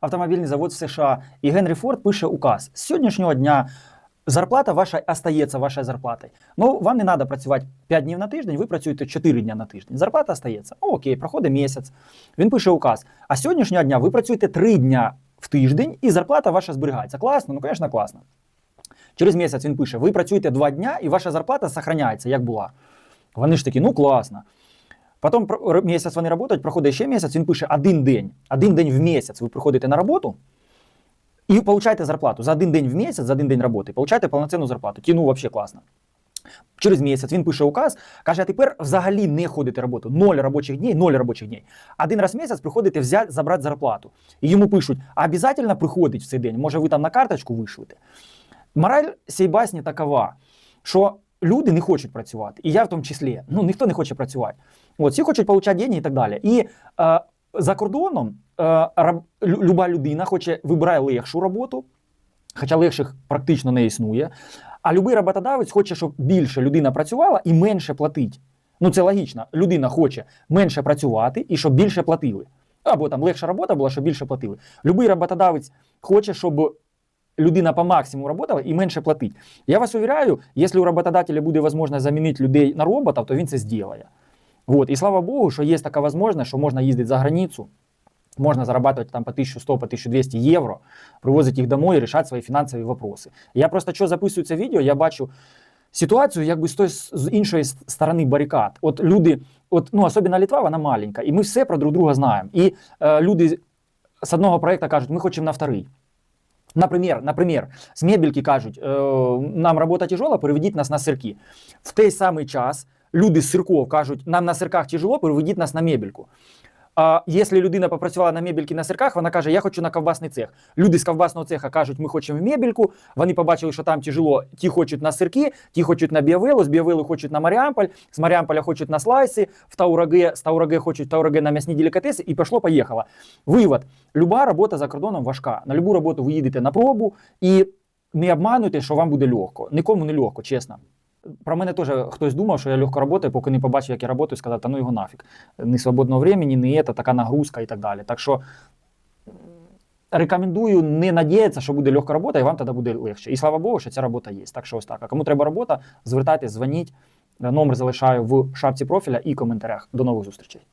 автомобільний завод в США, і Генрі Форд пише указ. З сьогоднішнього дня зарплата ваша остається вашою зарплатою. Ну, вам не треба працювати 5 днів на тиждень, ви працюєте 4 дні на тиждень. Зарплата остається. О, окей, проходить місяць. Він пише указ. А з сьогоднішнього дня ви працюєте 3 дня в тиждень, і зарплата ваша зберігається. Класно? Ну, звісно, класно. Через місяць він пише: ви працюєте 2 дня, і ваша зарплата зберігається, як була. Вони ж такі, ну класно. Потім місяць вони працюють, проходить ще місяць, він пише один день. Один день в місяць ви приходите на роботу і получаєте зарплату. За один день в місяць, за один день роботи, получаєте повноцінну зарплату. Ті, ну, взагалі класно. Через місяць він пише указ, каже, а тепер взагалі не ходите роботу. Ноль робочих днів, ноль робочих днів. Один раз в місяць приходите взяти, забрати зарплату. І йому пишуть, а обов'язково приходить в цей день. Може, ви там на карточку вишлете. Мораль цієї басні такова, що люди не хочуть працювати. І я в тому числі. Ну, ніхто не хоче працювати. От, всі хочуть отримати гроші і так далі. І е, за кордоном е, раб, люба людина хоче вибирає легшу роботу, хоча легших практично не існує. А любий роботодавець хоче, щоб більше людина працювала і менше платить. Ну, це логічно. Людина хоче менше працювати і щоб більше платили. Або там легша робота була, щоб більше платили. Любий роботодавець хоче, щоб людина по максимуму працювала і менше платить. Я вас уверяю, якщо у роботодателя буде можливість замінити людей на роботів, то він це зробить. Вот. І слава Богу, що є така можливість, що можна їздити за границю, можна зарабатывать там по 1100, по 1200 євро, привозити їх домой і рішати свої фінансові вопроси. Я просто записую це відео, я бачу ситуацію якби з тої з іншої сторони барикад. От люди, от, ну, особливо Літва, вона маленька, і ми все про друг друга знаємо. І е, люди з одного проєкту кажуть, ми хочемо на вторий. Наприклад, наприклад, з мебельки кажуть, е, нам робота тяжела, переведіть нас на сирки. В той самий час люди з сирков кажуть, нам на сирках тяжело, переведіть нас на мебельку. А якщо людина попрацювала на мебельки на сирках, вона каже, я хочу на ковбасний цех. Люди з ковбасного цеха кажуть, ми хочемо в мебельку. Вони побачили, що там тяжело. Ті хочуть на сирки, ті хочуть на біовелу, з біовелу хочуть на Маріамполь, з Маріамполя хочуть на слайси, в Таураге, з Таураге хочуть Таураге на м'ясні делікатеси, і пішло-поїхало. Вивод. Люба робота за кордоном важка. На любу роботу ви їдете на пробу і не обмануйте, що вам буде легко. Нікому не легко, чесно. Про мене теж хтось думав, що я легко працюю, поки не побачив, як я працюю, сказав, та ну його нафіг. Ні свободного времени, ні це, така нагрузка і так далі. Так що рекомендую не надіятися, що буде легка робота, і вам тоді буде легше. І слава Богу, що ця робота є. Так що ось так. А кому треба робота, звертайтесь, дзвоніть. Номер залишаю в шапці профіля і коментарях. До нових зустрічей.